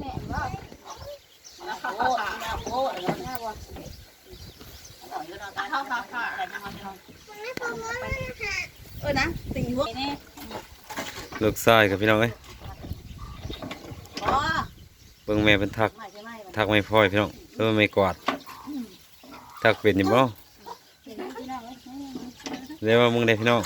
แม่บ่โอ้ยน้าโอ้ยน่าบ่ข้าวข้าวข้าวเออนะตีหัวนี่ลูกชายกับพี่น้องเอ้ยเบิ่งแม่เป็นทัก ทักไม่พลอยพี่น้องเออไม่กวาด ทักเป็นยู่บ่เห็นไหมพี่น้องเรียกว่ามึงได้พี่น้อง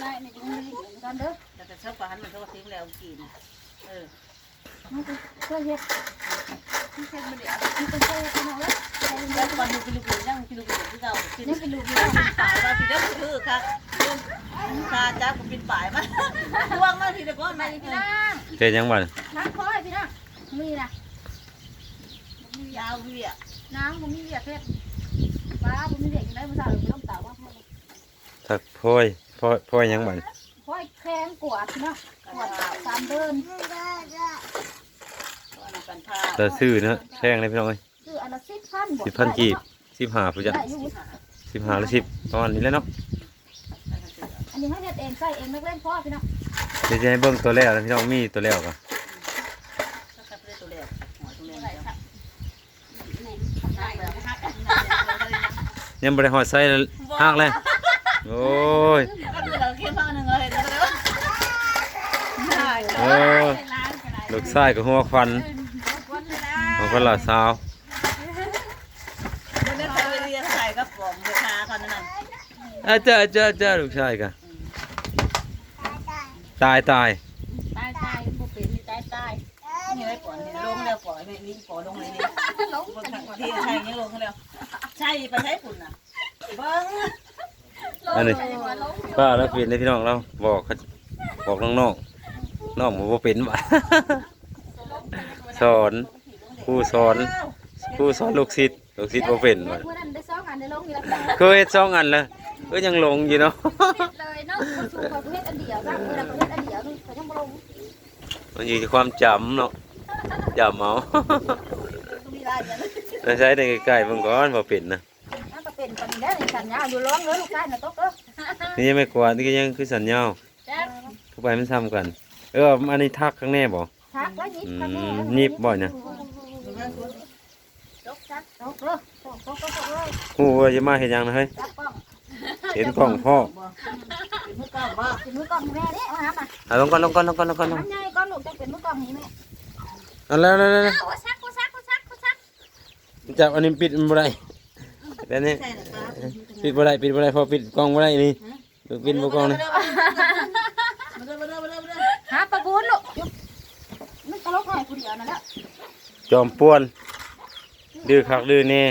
ได้ในตรงนี้ตอนเด้อ แต่จะชอบกว่าหันมันชอบทิ้งแล้วกิน เออมันก็ช่วยเฮ็ดมันเฮ็ดบ่ได้มันก็ช่วยพี่น้องเอ้ยแล้วก่อนดูกิลูกกินั่งกิลูกกิที่เรากินนี่เป็นลูกปินป่ายมาพี่เด้อคือค่ะตาจ้ากับปินป่ายมาทวงมาพี่เด้อก้อนไปมาพี่น้องเจ๊ยังบ่น้ำคอยพี่น้องมีนะยาวเวียน้ำบ่มีเวียกเฮ็ดป้าบ่มีเวียกยังไดมื้อเช้าเราต้องตาว่าพ่อทักพลอยพลอยพลอยยังบ่คอย แข้งกวาดพี่น้องกวาดตามเดินกันผ้าแต่ซื้อเนาะแพงเลยพี่น้องเอ้ยคืออันละ10,000บ่สิบพันกีบสิบห้าผู้จัดได้อยู่สิบห้าหรือสิบประมาณนี้แหล้วเนาะอันนี้ให้เฮ็ดเองใส่เองไม่เล่นพ่อพี่น้องเดี๋ยวจะให้เบิ่งตัวแล้วนะพี่น้องมีตัวแล้วก็ตัวเล็กหัวตัวเล็กยังบ่ได้ฮอดไซส์ฮักเลยโอ้ย ก็คือเราเคี่ยวข้าวหนึ่งเลยนะเด้อ โอ้ย ลูกชายกับหัวควันของคนละสาวเดี๋ยวไปเรียนใส่กับกล่องราคาเขานั่นอาเจ้าเจ้าเจ้าลูกชายกันตายตายตายตายบ่เป็นตายตายนี่ได้ก่อนลงแล้วก่อนนี่นี่ก่อนลงเลยนี่ลงที่ใช่ยังลงแล้วใช่ไปใช้ฝุ่นน่ะเบิ้งอันนี้ป้าแล้วเปลี่ยนเลยพี่น้องเราบอกเขาบอกน้องน้องๆ น้องบอกว่าเป็นบ่สอนครูสอนครูสอนลูกศิษย์ลูกศิษย์บ่เป็นบ่เมื่อนั้นได้2อันได้ลงอยู่แล้วเคยเฮ็ดสองอันแล้วก็ยังหลงอยู่เนาะเลยเนาะคนสูงกว่าประเภทอันเดียวนะเวลาประเภทอันเดียวนี่เขายังบ่ลงมันอยู่ที่ความจำเนาะจำเอามีลายอย่างนี้แล้วใช้ได้ใกล้ๆเบิ่งก่อนบ่เป็นนะถ้าก็เป็นปานนี้แล้วนี่สัญญาอยู่ร้องเด้อลูกชายน่ะตกเด้อนี่ยังไม่กวาดนี่ก็ยังคือสัญญาณจ้าเข้าไปมันซ้ำกัน เออ อันนี้ทักข้างแน่บ่ทักแล้วยิบอืกันแน่มยิบบ่เนี่ยตกจักตกเด้อตกตกตกเลยฮู้ว่าจะมาเฮ็ดหยังนะเฮ้ยจับกล้องเห็นกล้องพ่อมือกล้องบ่เป็นมือกล้องแม่เด้เอาหามาเอาลงก่อนลงก่อนลงก่อนลงก่อนลงทำไงก้อนลูกจะเป็นมือกล้องนี้แม่เอาแล้วแล้วแล้วอ้าวซักกูซักกูซักกูซักจับอันนี้ปิดมันบ่ได้แบบนี้ใช่นะครับปิดบ่ได้ปิดบ่ได้พอปิดกล้องบ่ได้นี่ปิดบ่กล้องนี่ หาปลาบูนลูกมันตลกหน่อยผู้เดียวนั่นแหละจอมป่วนดื้อคักดื้อแน่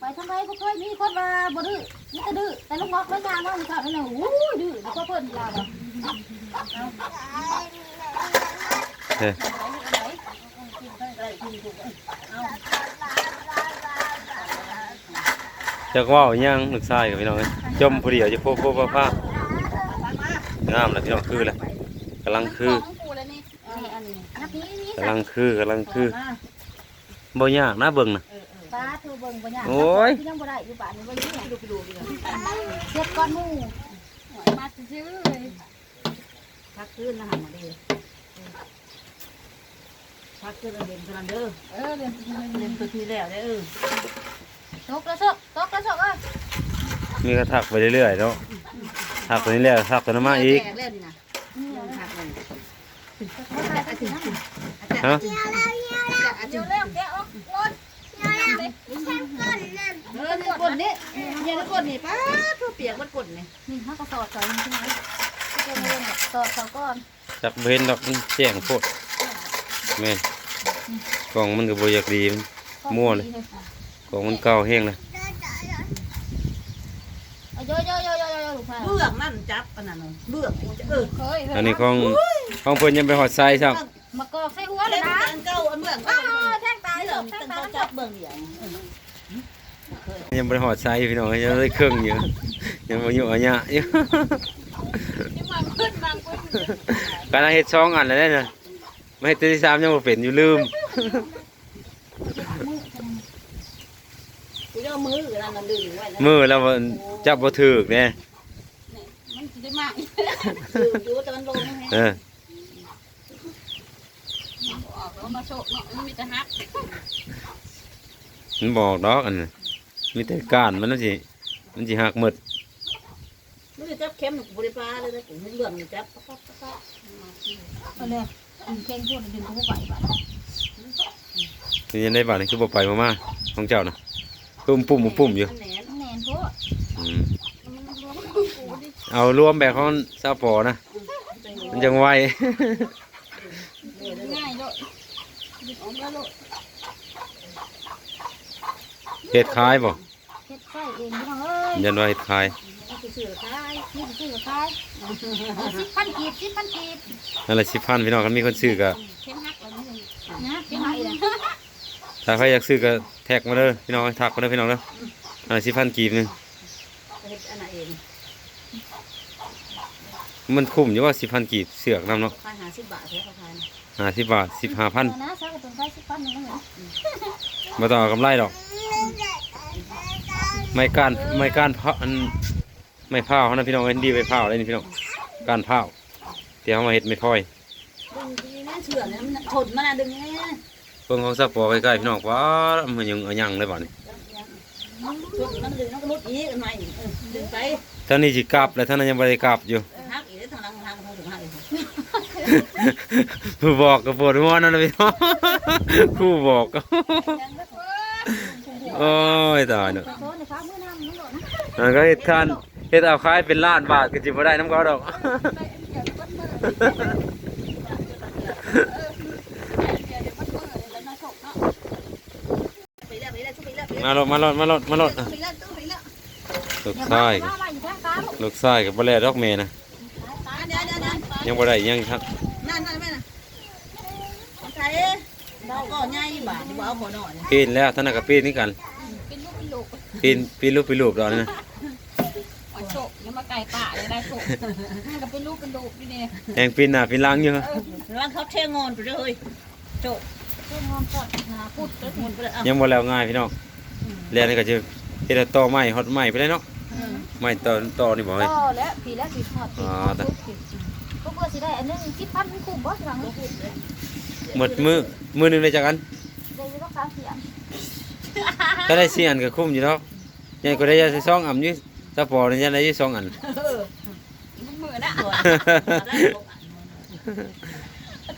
ไปทำไมก็เคยมีคนมาบ่ดื้อนี่ก็ดื้อแต่ลูกบอกแล้วงานว่ามันขาดนั่นน่ะอู้ดื้อแล้วก็เพิ่นลาบ่เฮ้ยจักเว้าหยังลูกชายกับพี่น้องเอ้ยจมผู้เดียวจะโพโพพาพางามแล้วพี่น้องคือแหละ กำลังคือของกูเลยนี่นี่อันนี้นับนี้นี่กำลังคือกำลังคือบ่ยากนะเบิ่งน่ะป้าเธอเบิ่งบ่ยากโอ้ยที่ยังบ่ได้อยู่บ้านนี่บ่อยู่ดูไปดูไปเฮ็ดก้อนหมู่มาซื้อเลยพักขึ้นนะหันมาดิพักขึ้นเด่นกำลังเด้อเออเรียนเด่นตัวที่แล้วเด้อเออตกกระสกตกกระสกเอ้ยมีกระทักไปเรื่อยๆเนาะทักตัวนี้แล้วทักตัวนั้นมาอีกแเล่นนี่นะพักเลย ฮะเดี๋ยวแล้วแกะออกรถเออนี่กดนี่ยังกดนี่ป้าทั่วเปียกมันกดนี่นี่เฮาก็สอดใส่ใช่ไหมสอดเขาก่อนจักบ่เห็นดอกมันแจ้งโพดแม่นกล้องมันก็บ่อยากดีมันมั่วเลยกล้องมันเก่าแฮงเลย เอาเยอะๆๆๆๆลูกพายเบื้องนั่นจับอันนั้นเบื้องเออเคยอันนี้ของของเพิ่นยังไปฮอดไซซ้ำมากอกใส่หัวเลเล่ยนนะอันเก่าอันเบื้องอ้าเก่าวแท่งตายเบื้ลูองกแท่งตั้งตายจับเบื้องอย่างยังบ่ได้ฮอดไซพี่น้องยังได้เครื่องอยู่ยังบ่อยู่อันยะอยู่ที่มันขึ้นมันก็อยู่กำลังเฮ็ดช่องอันแล้วเด้อน่ะไม่เฮ็ดตัวที่สามยังบ่เป็นอยู่ลืมกูจะมือนั่นมั จับบ่ถือเนี่ยมันสิได้มากอยู่แต่มันลงแฮะเออมันบ่ออกแล้วมาโชกเะมันมีแต่หักมันบอกดอกอันนั้นมีแต่การมันนั่นสิมันสิหักหมดมันจะจับเข้มหนูบริปาเลยนะผมเบื่อมันจับปั๊บปั๊บปั๊บเอาเลยอัเข่งพูดดึงเขาไปบ้านนี่ยังได้บ้านนี่คือบ่ไปมามาของเจ้าน่ะปุ่มปุ่มปุ่มอยู่ เอารวมแบบของซาปอนะ มันจังไวง่ายเลยดึงออกมาเลยเฮ็ดคล้ายบ่เฮ็ดไส้เองพี่น้องเอ้ยยันว่าเฮ็ดคล้ายคือสื่อท้ายนี่สิซื้อกับขายสิบพันกีบสิบพันกีบนั่นแหละสิพันพี่น้องกันมีคนซื้อก็เข้มฮักแล้วนี่นะเข้มฮักอีกแล้วถ้าใครอยากซื้อก็แท็กมาเด้อพี่น้องทักมาเด้อพี่น้องเด้ออันละสิพันกีบหนึงเฮ็ด อันไหนเองมันคุ้มอยู่ว่าสิพันกีบเสือกนำเนาะขายหาสิบบาทเท่าเขาขายห้าสิบบาทสิบห้าพันนะซักกับต้นไม้สิบพันหนึงนั่นแหละมาต่องเอากำไรดอก ไม่ก้านไม่ก้านเผาอันไม่เผาเขานะพี่น้องเอ็นดีไปเผาเลยนี่พี่น้องก้านเผาเดี๋ยวเขามาเฮ็ดไม่พ่อยดึงดีแม่เชื่อเนี่ยมันทนมันดึงแม่เพิ่งของซับปอใกล้ๆพี่น้องว้ามันยังเอายังเลยบ่นี่ ช่วงนั้นดึงน้องก็รุดอีกอันใหม่ดึงไปท่านนี้สิกลับแล้วท่านนั้นยังบ่ได้กลับอยู่ หักอีกทางหลังทางทางถึงหักอีกผู้บอกก็ปวดหัวนั่นแหละพี่น้องผู้บอกก็โอ้ยตายเนาะโซนในฟ้ามือน้ำมันโดดนะมันก็เฮ็ดคันเฮ็ดเอาขายเป็นล้านบาทก็สิบ่ได้น้ำเขาดอก ไปแล้วไปแล้วชุบไปแล้วไป มาโลดมาโลดมาโลดมาโลดแล้วไปแล้วไปแล้วลูกชายมามาอยู่ข้างตาลูกลูกชายก็บ่แลดอกแม่นะเดี๋ยวเดี๋ยวเดี๋ยวยังบ่ได้ยังครับนั่นนั่นแม่น่ะใครเราก็ใหญ่บาทดีกว่าเอาหัวหน่อยปีนแล้วท่านนนก็ปีนนี่กันเป็นลูกเป็นลูกปีนปีนลูกปีนลูกดอกนี่นะหอยโฉกยังมาไก่ป่าเลยได้โฉกมันก็เป็นลูกเป็นลูกนี่เนี่ยแหงปีนหน้าปีนหลังอยู่ร้านเขาเท่งอนไปเลยโจเพื่อนงอมปอดหนาพูดแล้วงอนไปเลยอะยังบ่แล้วง่ายพี่น้อง เรียนนี่ก็จะเฮ็ดให้ต่อไม้ฮอดไม้ไปเลยเนาะไม้ต่อต่อนี่บ่เฮ้ยต่อแล้วผีแล้วผีหอดผีอ๋อแต่ก็เพื่อสิได้อันนึงสิบพันคุ้มบ่สิหลังเลยหมดมือมือหนึงได้จักอันได้ยินต้องสามเสียงถ้าได้4อันก็คุ้มอยู่เนาะใหญ่ก็ได้ยาใส่ซองอันอยู่ถ้าพอนี่ยังได้อยู่สองอันมันเหมือนอะ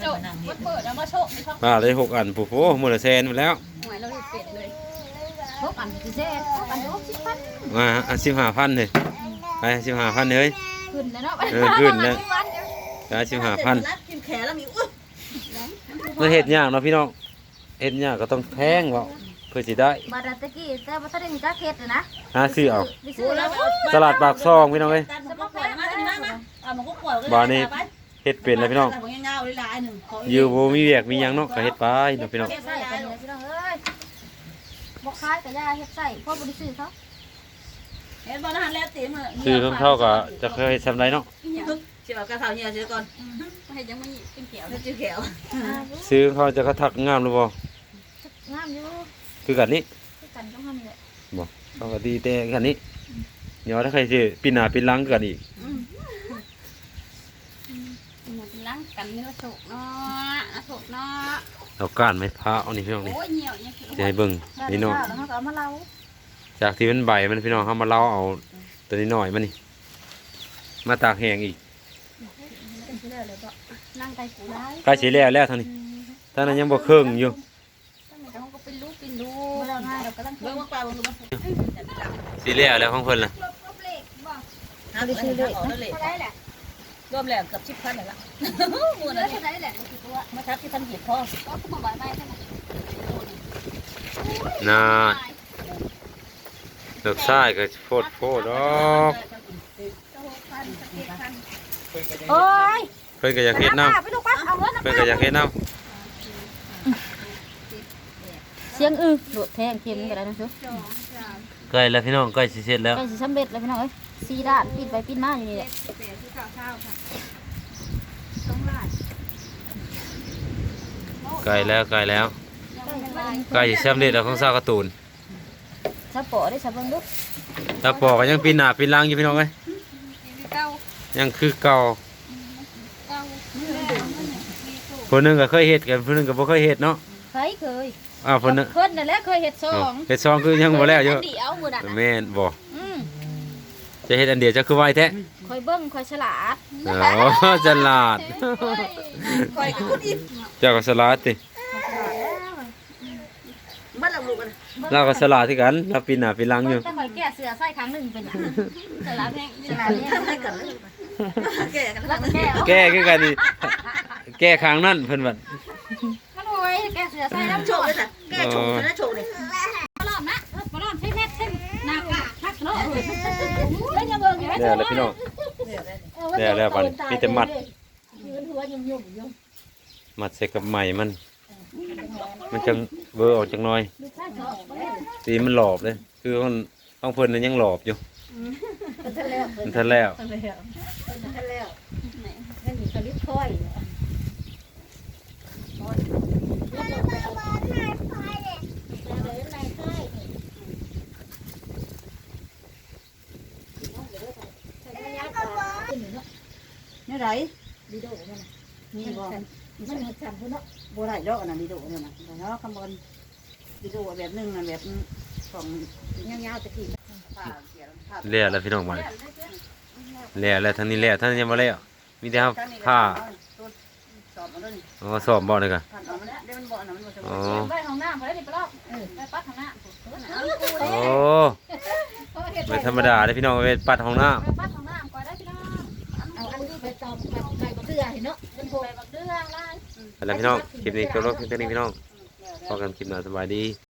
โจกมันเปิดแล้วมาโชคไม่ชอบอ่าได้หกอันผู้โหมื้อละแสนหมดแล้วหวยเราเห็นเป็ดเลย พบอันสิแซ่พบอันโอ้สิบพันมาอัน15,000เลยไป15,000เฮ้ยขึ้นแล้วเนาะเออขึ้นแล้วสิบพันได้15,000รัดกินแขนแล้วมีอุ้ยมันเฮ็ดยากเนาะพี่น้องเฮ็ดยากก็ต้องแพงเว้าเพื่อสิได้บาดาตะกี้แต่ว่าถ้าได้มีตาเค็ดเลยนะหาซื้อเอาไปซื้อแล้วตลาดปากซองพี่น้องเอ้ยตัดสมองปล่อยมาถึงนั่นนะอะมันก็ปล่อยบ้านนี้เฮ็ดเป็นแล้วพี่น้องผมยังเงาเลยลายหนึ่งอยู่บ่มีเวียกมีหยังเนาะก็เฮ็ดไปเนาะพี่น้อง คล้ายกับยาเฮ็ดใส่พ่อบ่ได้ซื้อเขาเห็นบอลหันแล้วตีมือซื้อของเขาก็จะเคยทำไรเนาะเชื่อว่ากระเพราเนี่ยเชื่อก่อนเฮ็ดยังไม่เป็นเกี่ยวเชื่อแขวซื้อเขาจะเขาทักงามหรือบ่างามอยู่คือกันนี้คือกันต้องทำนี่แหละบ่เขาก็ดีแต่กันนี้เดี๋ยวถ้าใครสิปีหน้าปีหลังกันอีกหมดล้างกันเนี่ละโศกเนาะนะโศกเนาะเอาก้านไม้พร้าวนี่พี่น้องนี่โอ้ยเหี่ยวยังคือ จะให้เบิ่งนี่น้องแล้วเขาก็เอามาเล่าจากที่มันใบมันพี่น้องเฮามาเล่าเอาตัวนี้หน่อยมันนี่มาตากแห้งอีกเป็นที่แล้วเลยก็นั่งไก่ปูได้ใกล้สิแล้วแล้วทางนี้ทางนั้นยังบ่ครึ่งอยู่ตั้งแต่เขาก็เป็นลูกเป็นลูกแล้วง่ายเราก็ต้องเบิ่งว่าปลาเบิ่งดูมันสิแล้วแล้วของเพิ่นล่ะหาดูชื่อเลยออกเลยเท่าไรแหละรวมแล้วเกือบชิบพันแล้วล่ะมือเหลืนั่อนเท่าไรแหละคิดว่ามาทับที่พันกีบพ่อก็ขโมยใบเท่านั้น น่าลูกชายก็โพดโพดดอกโอ้ยเพิ่นก็อยากเฮ็ดน้ำไปลูกปั๊บเอาเงินเพิ่นก็อยากเฮ็ดน้เสียงอือโดดแทงเข็มกันแล้วนะซุำใกล้แล้วพี่น้องใกล้สิเสร็จแล้วใกล้สิสำเร็จแล้วพี่น้องเอ้ยสี่ด้านปิดไปปิดมาอยู่นี่แหละใกล้แล้วใกล้แล้ว ใกล้สิสำเร็จแล้วของสาวการ์ตูนสะโปะได้สะเบิ่งดูตาปอก็ยังปีนหน้าปีนหลังอยู่พี่น้องเอ้ยเก้ายังคือเก่าเก้าคนหนึงก็เคยเฮ็ดกันคนหนึงก็บ่เคยเฮ็ดเนาะเคยเคยอ้าวคนหนึงเพิ่นนั่นแหละเคยเฮ็ดซออ้าวงเฮ็ดซองคือยังบ่แล้วอยู่เดียวมื้อนั้นน่ะแม่นบ่อืมจะเฮ็ดอันเดียวจะคือไวแท้คอยเบิ่งคอยฉลาดโอ้ฉลาดคอยกับคุณอีกเจ้าก็ฉลาดติ บ้านเราลูกกันเราก็ฉลาดที่กันเราปีหน้าปีหลังอยู่แต่คอยแก้เสื้อใส่ครั้งหนึงเป็นหยังฉลาดแฮงฉลาดแฮงทำให้กันเลยแก่กันแล้วก็แก้แก้คือกันนี่แก้ครั้งนั้นเพิ่นว่ามันโอ้ยแก้เสื้อใส่แล้วโชว์เลยค่ะแก่โชว์นะโชว์เลยบ่รอดนะบ่รอดเฮ็ดเส้นหน้ากากทักเนาะแล้วยังเบิ่งอยู่แล้วแล้วพี่น้อง แล้วแล้วบัดมีแต่มัด ยืนหัวยุ่มๆอยู่มัดใส่กับไหมมัน มันจังเบอร์ออกจังน้อยลูกชายเนาะตีมันหลอบเลย คือมันต้องเพิ่นนั้นยังหลอบอยู่มันทันแล้วมันทันแล้วมันทันแล้วนั่นอยู่กระลิบค่อยนี่ไรดีโดมันนี่บ่มันหมือนจำพุ่นเนาะ บ่ได้ดอกอันนั้นดีโดเนี่ยนะแต่เนาะคำบอลดีโดแบบนึงนะแบบของยาวๆจะกี้แล้วแล้วพี่น้องมันแล้วแล้วทางนี้แล้วทางนี้ยังบ่แล้วมีแต่ครับผ้าสอบมาด้วยอ๋อสอบบ่เลยกะผ่านออกมาแล้วเดี๋ยวมันบ่อนะมันบ่จะอ๋อไปห้องน้ำไปได้ดิปลอกไปปัดห้องน้ำโอ้ไม่ธรรมดาเด้อพี่น้องไปปัดห้องน้ำไปปัดห้องน้ำ แล้วพี่น้องคลิปนี้ก็รบเพียท่านี้พี่น้องพอกันคลิปหน้าสบายดี